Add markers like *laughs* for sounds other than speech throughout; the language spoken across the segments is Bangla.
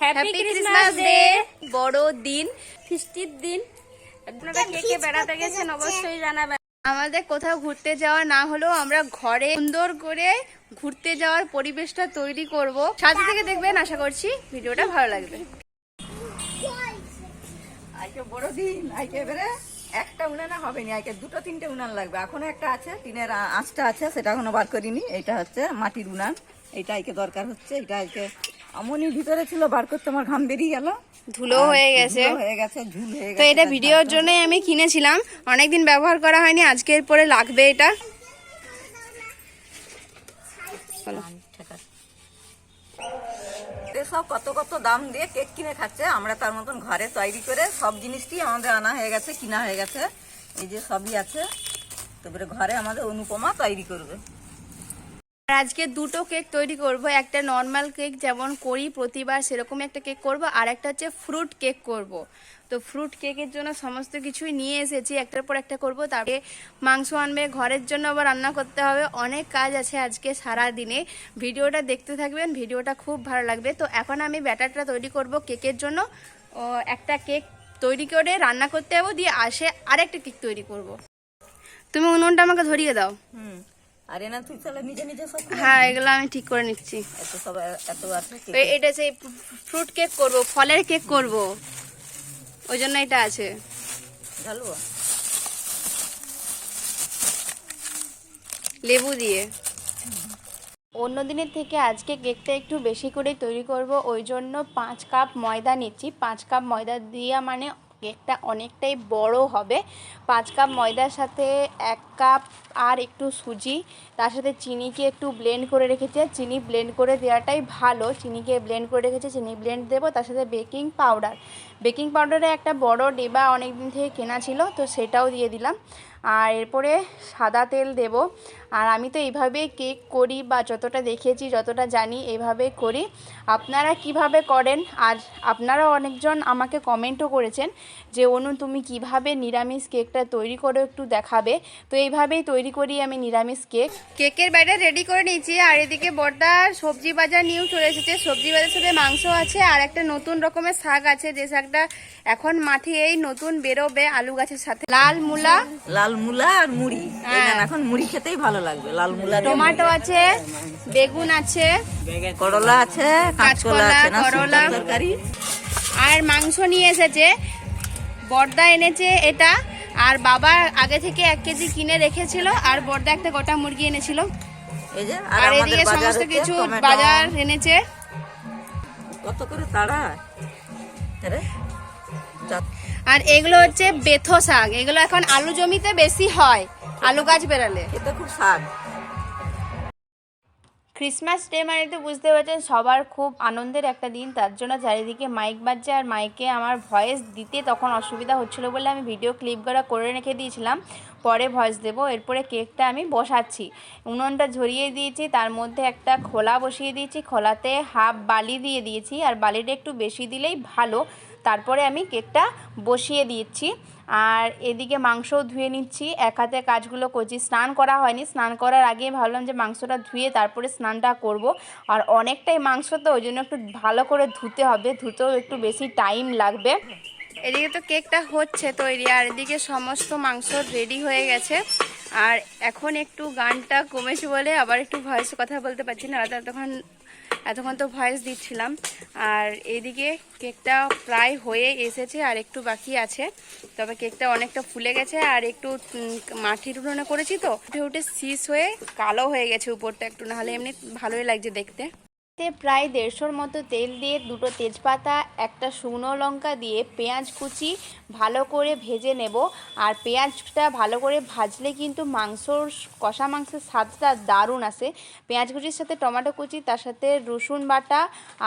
হ্যাপি ক্রিসমাস ডে বড় দিন ফিস্টির দিন। আপনারা কে কে বেড়াতে গেছেন অবশ্যই জানাবেন। আমাদের কোথাও ঘুরতে যাওয়া না হলেও আমরা ঘরে সুন্দর করে ঘুরতে যাওয়ার পরিবেশটা তৈরি করব। সাথে থেকে দেখবেন আশা করছি ভিডিওটা ভালো লাগবে। আজকে বড় দিন আজকে এবারে একটা উনানে হবে না আজকে দুটো তিনটে উনান লাগবে। এখনও একটা আছে টিনের আঁচটা আছে সেটা এখনও বার করিনি। এটা হচ্ছে মাটির উনান। এটা আজকে দরকার হচ্ছে এটা আজকে আমনি ভিতরে ছিল বার করতে আমার ঘাম বেরিয়ে গেল। ধুলো হয়ে গেছে। হয়ে গেছে ঝুল হয়ে তো এটা ভিডিওর জন্যই আমি কিনেছিলাম। অনেকদিন ব্যবহার করা হয়নি আজকের পরে লাগবে এটা। সব কত কত দাম দিয়ে কেক কিনে খাচ্ছে আমরা তার মতন ঘরে তৈরি করে সব জিনিসটি আমাদের আনা হয়ে গেছে কিনা হয়ে গেছে এই যে সবই আছে। তারপরে ঘরে আমাদের অনুপমা তৈরি করবে। আজকে দুটো কেক তৈরি করব। একটা নর্মাল কেক যেমন করি, প্রতিবার সেরকম একটা কেক করব আর একটা হচ্ছে ফ্রুট কেক করব। তো ফ্রুট কেকের জন্য সমস্ত কিছুই নিয়ে এসেছি, একটার পর একটা করব। তারপরে মাংস আনবে, ঘরের জন্য আবার রান্না করতে হবে। অনেক কাজ আছে আজকে সারা দিনে ভিডিওটা দেখতে থাকবেন, ভিডিওটা খুব ভালো লাগবে। তো এখন আমি ব্যাটারটা তৈরি করব কেকের জন্য। একটা কেক তৈরি করে রান্না করতে যাব, দিয়ে আসে আরেকটা কেক তৈরি করব। তুমি উনুনটা আমাকে ধরিয়ে দাও। হুম। আর এনা তুই তাহলে নিজে নিজে সব হ্যাঁ এগুলো আমি ঠিক করে নিচ্ছি। এত সব এত আছে তো এটা সেই ফ্রুট কেক করব ফলের কেক করব ওই জন্য এটা আছে। ঢালবো লেবু দিয়ে। অন্য দিনের থেকে আজকে কেকটা একটু বেশি করে তৈরি করব ওই জন্য পাঁচ কাপ ময়দা নিচ্ছি। পাঁচ কাপ ময়দা দিয়া মানে কেকটা অনেকটাই বড় হবে। পাঁচ কাপ ময়দার সাথে এক কাপ আর একটু সুজি, তার সাথে চিনিকে একটু ব্লেন্ড করে রেখেছে। চিনি ব্লেন্ড করে দেওয়াটাই ভালো। চিনিকে ব্লেন্ড করে রেখেছে, চিনি ব্লেন্ড দেবো, তার সাথে বেকিং পাউডার বেকিং পাউডারে একটা বড় ডিবা অনেক দিন থেকে কেনা ছিল, তো সেটাও দিয়ে দিলাম। আর এরপরে সাদা তেল দেব। আর আমি তো এইভাবেই কেক করি বা যতটা দেখেছি যতটা জানি এইভাবে করি। আপনারা কীভাবে করেন? আর আপনারাও অনেকজন আমাকে কমেন্টও করেছেন যে অনু তুমি কীভাবে নিরামিষ কেকটা তৈরি করে একটু দেখাবে? তো এইভাবেই তৈরি করি আমি নিরামিষ কেক। কেকের ব্যাটার রেডি করে নিয়েছি। আর এদিকে বড়দা সবজি বাজার নিয়েও চলে এসেছে। সবজি বাজার সাথে মাংস আছে আর একটা নতুন রকমের শাক আছে। যে শাকটা এখন মাঠে এই নতুন বেরোবে আলু গাছের সাথে। লাল মূলা। লাল মূলা আর মুড়ি। এই এখন মুড়ি খেতেই ভালো লাগবে লাল মূলা টমাটো আছে বেগুন আছে করলা আছে কাঁচকলা আছে করলা। তরকারি। আর মাংস নিয়ে এসেছে বর্দা এনেছে এটা আর বাবা আগে থেকে এক কেজি কিনে রেখেছিল আর বর্দা একটা গোটা মুরগি এনেছিল। আর এদিকে সমস্ত কিছু বাজার এনেছে। কত করে তাড়া? আর এগুলো হচ্ছে বেথো শাক এগুলো এখন আলু জমিতে বেশি হয়। আলু গাছ বেরালে খেতে খুব স্বাদ। ক্রিসমাস ডে মানে তো বুঝতে পারছেন সবার খুব আনন্দের একটা দিন। তার জন্য চারিদিকে মাইক বাজছে আর মাইকে আমার ভয়েস দিতে তখন অসুবিধা হচ্ছিল বলে আমি ভিডিও ক্লিপগুলো করে রেখে দিয়েছিলাম। পরে ভয়েস দেবো এরপরে কেকটা আমি বসাচ্ছি। উনুনটা ঝরিয়ে দিয়েছি তার মধ্যে একটা খোলা বসিয়ে দিয়েছি। খোলাতে হাফ বালি দিয়ে দিয়েছি আর বালিটা একটু বেশি দিলেই ভালো। তারপরে আমি কেকটা বসিয়ে দিচ্ছি। আর এদিকে মাংসও ধুয়ে নিচ্ছি। এক হাতে কাজগুলো করছি। স্নান করা হয়নি। স্নান করার আগে ভাবলাম যে মাংসটা ধুয়ে তারপরে স্নানটা করব। আর অনেকটাই মাংস তো, ওই জন্য একটু ভালো করে ধুতে হবে। ধুতেও একটু বেশি টাইম লাগবে। এদিকে তো কেকটা হচ্ছে তৈরি। আর এদিকে সমস্ত মাংস রেডি হয়ে গেছে। আর এখন একটু গানটা কমেছে বলে আবার একটু ভয়েসে কথা বলতে পারছি না। তখন এতক্ষণ তো ভয়েস দিচ্ছিলাম। আর এইদিকে কেকটা প্রায় হয়ে এসেছে আর একটু বাকি আছে। তবে কেকটা অনেকটা ফুলে গেছে আর একটু মাটির উঠোনে করেছি তো। উঠে উঠে শীষ হয়ে কালো হয়ে গেছে উপরটা একটু, নাহলে এমনি ভালোই লাগছে দেখতে। প্রায় দেড়শোর মতো তেল দিয়ে দুটো তেজপাতা, একটা শুকনো লঙ্কা দিয়ে পেঁয়াজ কুচি ভালো করে ভেজে নেব। আর পেঁয়াজটা ভালো করে ভাজলে কিন্তু মাংসর কষা মাংসের স্বাদটা দারুণ আসে। পেঁয়াজ কুচির সাথে টমেটো কুচি, তার সাথে রসুন বাটা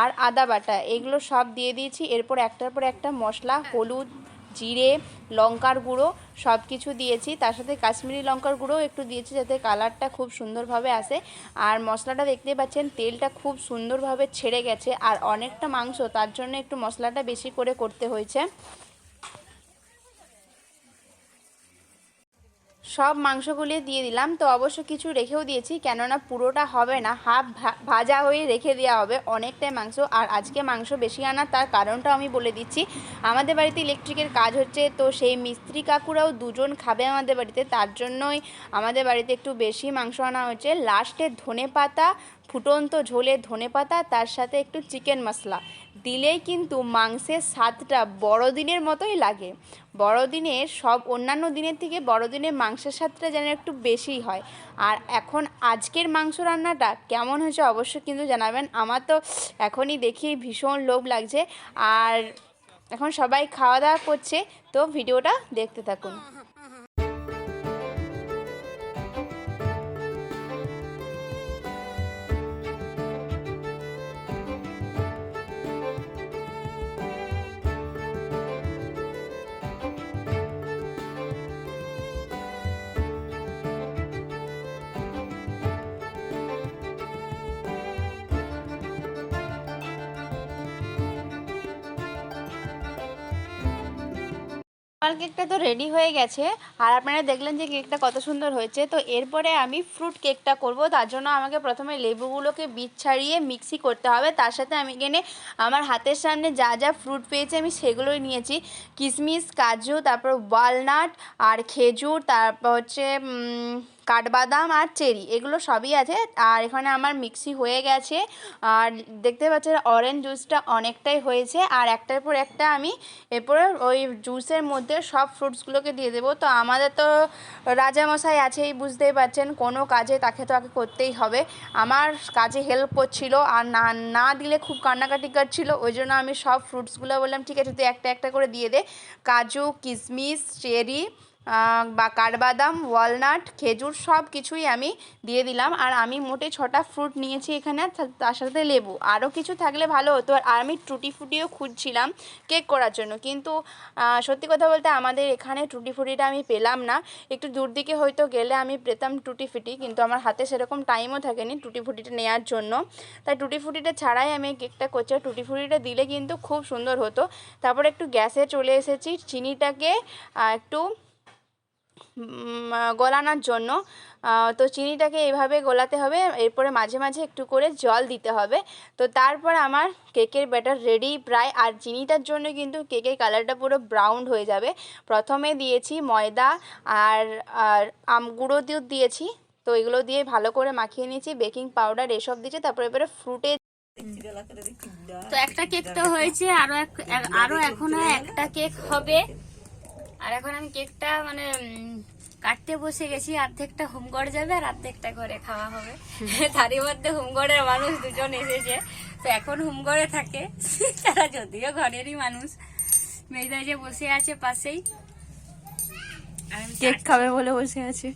আর আদা বাটা, এগুলো সব দিয়ে দিয়েছি। এরপর একটার পর একটা মশলা, হলুদ জিরে, লঙ্কার গুঁড়ো সব কিছু দিয়েছি। তার সাথে কাশ্মীরি লঙ্কার গুঁড়োও একটু দিয়েছি যাতে কালারটা খুব সুন্দরভাবে আসে। আর মশলাটা দেখতে পাচ্ছেন, তেলটা খুব সুন্দরভাবে ছেড়ে গেছে। আর অনেকটা মাংস, তার জন্য একটু মশলাটা বেশি করে করতে হয়েছে। সব মাংস মাংসগুলি দিয়ে দিলাম। তো অবশ্য কিছু রেখেও দিয়েছি, কেননা পুরোটা হবে না। হাফ ভাজা হয়ে রেখে দেওয়া হবে অনেকটাই মাংস। আর আজকে মাংস বেশি আনার তার কারণটা আমি বলে দিচ্ছি। আমাদের বাড়িতে ইলেকট্রিকের কাজ হচ্ছে, তো সেই মিস্ত্রি কাকুরাও দুজন খাবে আমাদের বাড়িতে। তার জন্যই আমাদের বাড়িতে একটু বেশি মাংস আনা হচ্ছে। লাস্টে ধনে পাতা ফুটন্ত ঝোলে ধনে পাতা তার সাথে একটু চিকেন মশলা দিলেই কিন্তু মাংসের স্বাদটা বড়দিনের মতোই লাগে। বড়দিনে সব অন্যান্য দিনের থেকে বড়দিনে মাংসের স্বাদটা যেন একটু বেশিই হয়। আর এখন আজকের মাংস রান্নাটা কেমন হয়েছে অবশ্যই কিন্তু জানাবেন। আমার তো এখনই দেখি ভীষণ লোভ লাগছে। আর এখন সবাই খাওয়া দাওয়া করছে, তো ভিডিওটা দেখতে থাকুন। আমার কেকটা তো রেডি হয়ে গেছে। আর আপনারা দেখলেন যে কেকটা কত সুন্দর হয়েছে। তো এরপরে আমি ফ্রুট কেকটা করব। তার জন্য আমাকে প্রথমে লেবুগুলোকে বীজ ছাড়িয়ে মিক্সি করতে হবে। তার সাথে আমি এখানে আমার হাতের সামনে যা যা ফ্রুট পেয়েছি আমি সেগুলোই নিয়েছি। কিশমিশ কাজু, তারপর ওয়ালনাট আর খেজুর, তারপর হচ্ছে কাঠবাদাম আর চেরি। এগুলো সবই আছে। আর এখানে আমার মিক্সি হয়ে গেছে। আর দেখতে পাচ্ছেন অরেঞ্জ জুসটা অনেকটাই হয়েছে। আর একটার পর একটা আমি এরপরে ওই জুসের মধ্যে সব ফ্রুটসগুলোকে দিয়ে দেবো। তো আমাদের তো রাজামশাই আছেই, বুঝতেই পারছেন, কোনো কাজে তাকে তো আগে করতেই হবে। আমার কাজে হেল্প করছিল, আর না না দিলে খুব কান্নাকাটি করছিল, ওই জন্য আমি সব ফ্রুটসগুলো বললাম, ঠিক আছে, তুই একটা একটা করে দিয়ে দে। কাজু কিশমিশ চেরি বা কাঠবাদাম, ওয়ালনাট, খেজুর সব কিছুই আমি দিয়ে দিলাম। আর আমি মোটে ছটা ফ্রুট নিয়েছি এখানে তার সাথে লেবু। আরও কিছু থাকলে ভালো হতো। আর আমি টুটি ফুটিও খুঁজছিলাম কেক করার জন্য। কিন্তু সত্যি কথা বলতে আমাদের এখানে টুটি ফুটিটা আমি পেলাম না। একটু দূর দিকে হয়তো গেলে আমি পেতাম টুটি ফুটি, কিন্তু আমার হাতে সেরকম টাইমও থাকেনি টুটি ফুটিটা নেওয়ার জন্য। তাই টুটি ফুটিটা ছাড়াই আমি কেকটা করছি। টুটি ফুটিটা দিলে কিন্তু খুব সুন্দর হতো। তারপরে একটু গ্যাসে চলে এসেছি। চিনিটাকে একটু গলানোর জন্য। তো চিনিটাকে এভাবে গলাতে হবে, এরপরে মাঝে মাঝে একটু করে জল দিতে হবে। তো তারপর আমার কেকের ব্যাটার রেডি প্রায়, আর চিনিটার জন্য কিন্তু কেকের কালারটা পুরো ব্রাউন হয়ে যাবে। প্রথমে দিয়েছি ময়দা, আর আর আম গুঁড়ো দুধ দিয়েছি। তো এগুলো দিয়ে ভালো করে মাখিয়ে নিয়েছি, বেকিং পাউডার এসব দিয়েছি, তারপরে এবারে ফ্রুটে তো একটা কেক তো হয়েছে, আরও আরও এখনও একটা কেক হবে। আর এখন আমি কেকটা মানে কাটতে বসে গেছি অর্ধেকটা হোমঘর যাবে আর অর্ধেকটা ঘরে খাওয়া হবে। *laughs* তারই মধ্যে হোমঘরের মানুষ দুজন এসেছে। তো এখন হোমঘরে থাকে তারা যদিও ঘরেরই মানুষ। মেয়েদা যে বসে আছে পাশেই। কেক খাবে বলে বসে আছে।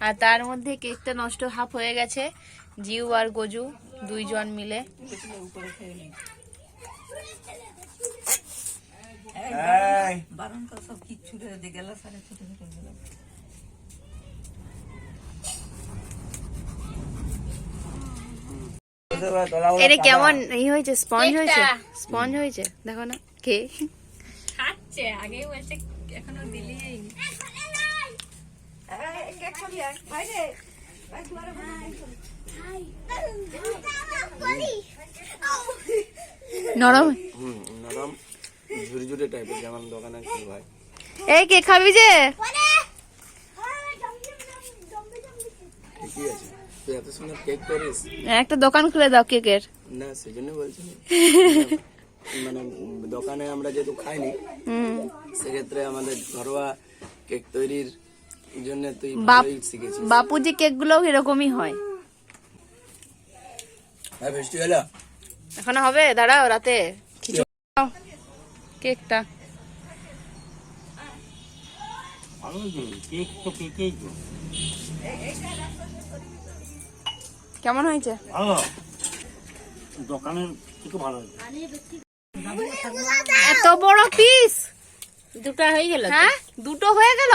আর তার মধ্যে কেকটা নষ্ট হাফ হয়ে গেছে জিউ আর গজু দুইজন মিলে। বারণ কর সব কিচ্ছু দিয়ে গেল সাড়ে ছোট ছোটগুলো। এটা কেমন এই হয়েছে? স্পঞ্জ হয়েছে? স্পঞ্জ হয়েছে? দেখো না কে? খাচ্ছে আগেই বলছে এখনও দিলি বাইরে। নরম। টাইপের যেমন দোকানে কি হয়। এই কে খাবি যে? ঠিকই আছে। তুই এত সুন্দর কেক করিস। একটা দোকান খুলে দাও কেকের। না সেজন্য বলছি *laughs* মানে দোকানে আমরা যেহেতু খাইনি সেক্ষেত্রে আমাদের ঘরোয়া কেক তৈরির জন্য তুই বাপ ভালোই শিখেছিস। বাপুজি কেকগুলো এরকমই হয়। হ্যাঁ বৃষ্টি হলো? এখনও হবে? দাঁড়াও রাতে। কেকটা। কেমন হয়েছে? দোকানের থেকে ভালো এত বড় পিস দুটো হয়ে গেল হ্যাঁ? দুটো হয়ে গেল?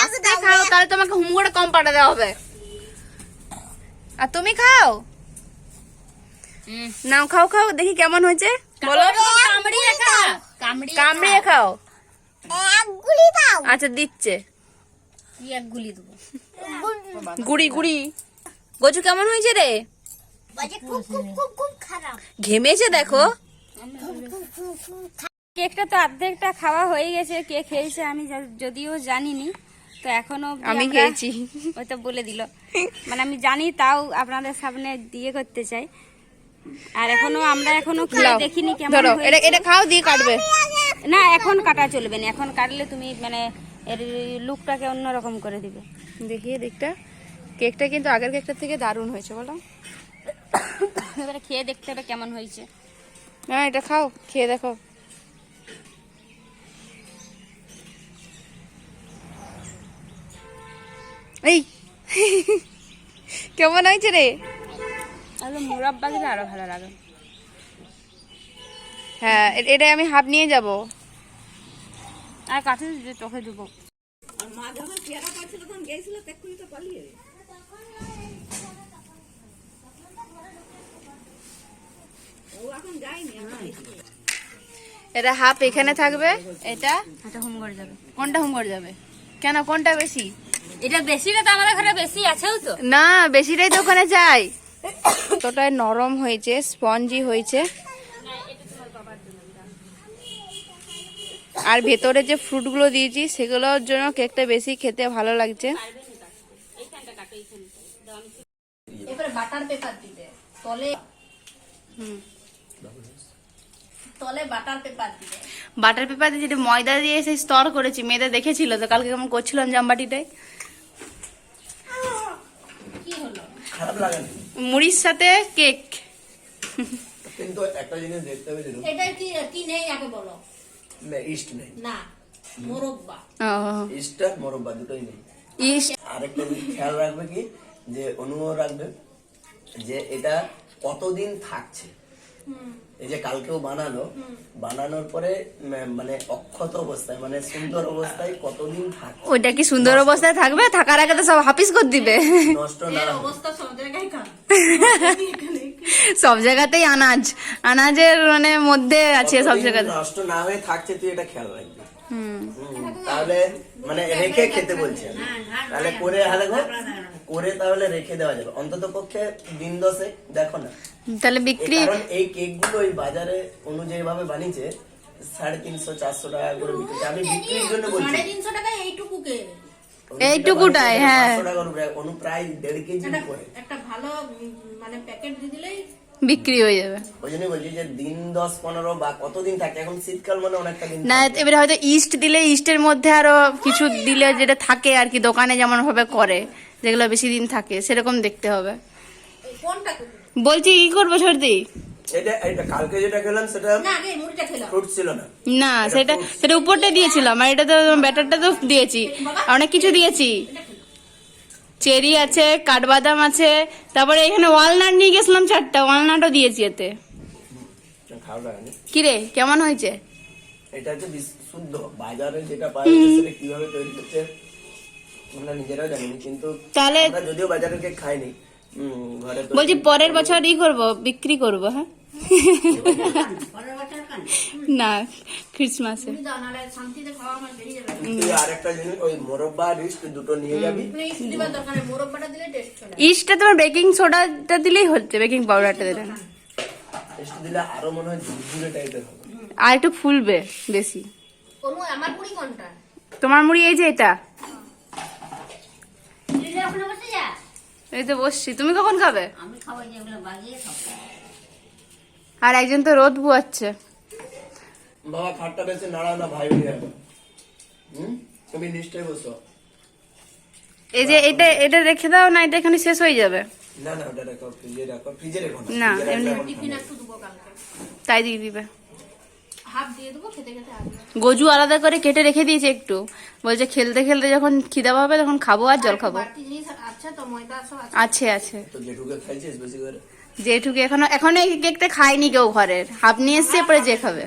আস্তে খাও তাহলে তোমাকে হুম করে কম পাঠাতে হবে। আর তুমি খাও? নাও খাও খাও দেখি কেমন হয়েছে। বলো। কামড়িয়ে খা কামড়িয়ে কামড়িয়ে খাও এক? গুলি দাও। আচ্ছা দিচ্ছে। কি এক গুলি গুড়ি গুড়ি। গজু কেমন হয়েছে রে? ঘেমেছে দেখো। কেকটা তো অর্ধেকটা খাওয়া হয়ে গেছে কে খেয়েছে আমি যদিও জানিনি। তো এখনও আমি খেয়েছি। ওই তো বলে দিল। মানে আমি জানি তাও আপনাদের সামনে দিয়ে করতে চাই। আর এখনও আমরা এখনও খেয়ে দেখিনি কেমন ধরো এটা এটা খাও দিয়ে কাটবে। না এখন কাটা চলবে না। এখন কাটলে তুমি মানে এর লুকটাকে অন্যরকম করে দিবে। দেখি দিকটা কেকটা কিন্তু আগের কেকটার থেকে দারুণ হয়েছে বলো। এবারে খেয়ে দেখতে হবে কেমন হয়েছে। না এটা খাও খেয়ে দেখো। এই! কেমন হয়েছে রে? আর মুরাব্বা দিলে আরও ভালো লাগে। হ্যাঁ এ- এটা আমি হাফ নিয়ে যাব। আর কাছে চোখে দেবো। আর মা যখন পেয়ারা পাচ্ছিল তখন গেছিল তেক্ষুনি তো পালিয়ে ও এখন যায়নি এখন এসেছে। এটা হাফ এখানে থাকবে। এটা? এটা হোম করে যাবে। কোনটা হুম করে যাবে? কেন কোনটা বেশি? এটা বেশিটা তো আমাদের ঘরে বেশি আছেও তো। না বেশিটাই তো ওখানে যাই কতটাই নরম হয়েছে স্পঞ্জি হয়েছে। আর ভেতরে যে ফ্রুটগুলো দিয়েছি সেগুলোর জন্য কেকটা বেশি খেতে ভালো লাগছে। এবারে বাটার পেপার দিতে তলে তলে বাটার পেপার দিতে বাটার পেপার দিয়ে যেটা ময়দা দিয়ে সেই স্তর করেছি মেয়েদের দেখেছিল তো কালকে কেমন করছিলাম জামবাটিটায়। খারাপ লাগে না। মুড়ির সাথে কেক। কিন্তু একটা জিনিস দেখতে হবে এটা কি কি নেই আগে বলো? না ইস্ট নেই। না মোরব্বা। ও। ইস্ট আর মোরব্বা দুটোই নেই। ইস্ট। আরেকটা জিনিস খেয়াল রাখবে কি? যে অনুভব রাখবে যে এটা কতদিন থাকছে? এই যে কালকেও বানালো বানানোর পরে মানে অক্ষত অবস্থায় মানে সুন্দর অবস্থায় কতদিন থাকে ওইটা কি সুন্দর অবস্থায় থাকবে? থাকার আগে তো সব হাফিস করে দিবে। নষ্ট না অবস্থা সব জায়গায় *laughs* সব জায়গাতেই আনাজ। আনাজের মানে মধ্যে আছে সব জায়গাতে। নষ্ট না হয়ে থাকছে তুই এটা খেয়াল রাখবি। তাহলে মানে রেখে খেতে বলছি তাহলে করে হালে করে তাহলে রেখে দেওয়া যাবে। অন্তত পক্ষে দিন দশে দেখো না। তাহলে বিক্রি কারণ এই কেকগুলো ওই বাজারে অনুযায়ী ভাবে বানিয়েছে সাড়ে তিনশো চারশো টাকা করে বিক্রি আমি বিক্রির জন্য বলছি। সাড়ে তিনশো টাকা এইটুকুকে এইটুকুটাই, হ্যাঁ। পাঁচশো টাকার উপরে অনু প্রায় দেড় কেজি একটা ভালো মানে প্যাকেট দিয়ে দিলেই বিক্রি হয়ে যাবে। ওই জন্য বলছি যে দিন দশ পনেরো বা কতদিন থাকে এখন শীতকাল মানে অনেকটা দিন না এবারে হয়তো ইস্ট দিলে ইস্টের মধ্যে আরও কিছু দিলে যেটা থাকে আর কি দোকানে যেমন ভাবে করে যেগুলো বেশি দিন থাকে সেরকম দেখতে হবে। কোনটা বলছি কি করব সর্দি? এটা এটা কালকে যেটা খেলাম সেটা না আগে মুড়িটা খেলাম। ফ্রুট ছিল না। না সেটা সেটা উপরটা দিয়েছিলাম আর এটা তো ব্যাটারটা তো দিয়েছি। অনেক কিছু দিয়েছি। চেরি আছে কাঠবাদাম আছে তারপরে এখানে ওয়ালনাট নিয়ে গেছিলাম চারটা ওয়ালনাটও দিয়েছি এতে। কিরে কেমন হয়েছে? এটা হচ্ছে বিশ- বাজারে যেটা পাওয়া যাচ্ছে সেটা কীভাবে তৈরি করছে আমরা নিজেরাও জানি কিন্তু তাহলে যদিও কেক খাইনি বলছি পরের বছর ই করব বিক্রি করব হ্যাঁ? না ক্রিসমাসে তুমি দাও নাহলে শান্তিতে খাওয়া আমার বেরিয়ে যাবে। তুই আরেকটা জিনিস ওই মোরব্বা আর ইস্ট দুটো নিয়ে যাবি। তুমি একটু দিবার দরকার নেই মোরব্বাটা দিলে টেস্ট চলে ইস্টটা তোমার বেকিং সোডাটা দিলেই হচ্ছে বেকিং পাউডারটা দিলে। আরও হয় ঝুরঝুরে টাইপের হবে। আর একটু ফুলবে বেশি। মুড়ি তোমার মুড়ি এই যে এটা। তুই যে ওখানে বসে যা এই তো বসছি। তুমি কখন খাবে? আমি খাব যেগুলো বাজিয়ে খাব। আর একজন তো রোদ বুয়াচ্ছে। বাবা খাটটা বেশি নাড়া না ভাই হুম? তুমি নিশ্চয়ই বসো। এই যে এটা এটা রেখে দাও না এটা এখানে শেষ হয়ে যাবে। না না ওটা রাখো ফ্রিজে রাখো ফ্রিজে রেখো না, এমনি- টিফিন একটু দেবো কালকে। তাই দিয়ে দিবে। হাফ দিয়ে দেবো খেতে খেতে আসবে। গজু আলাদা করে কেটে রেখে দিয়েছে একটু। বলছে খেলতে খেলতে যখন খিদা পাবে তখন খাব আর জল খাব। আছে তো ময়দা সব আছে। আছে আছে। তো জেঠুকে খাইছিস বেশি করে? যেটুকু এখনও এখনও কেকটা খায়নি কেউ ঘরের। হাফ নিয়ে এসছে পরে যে খাবে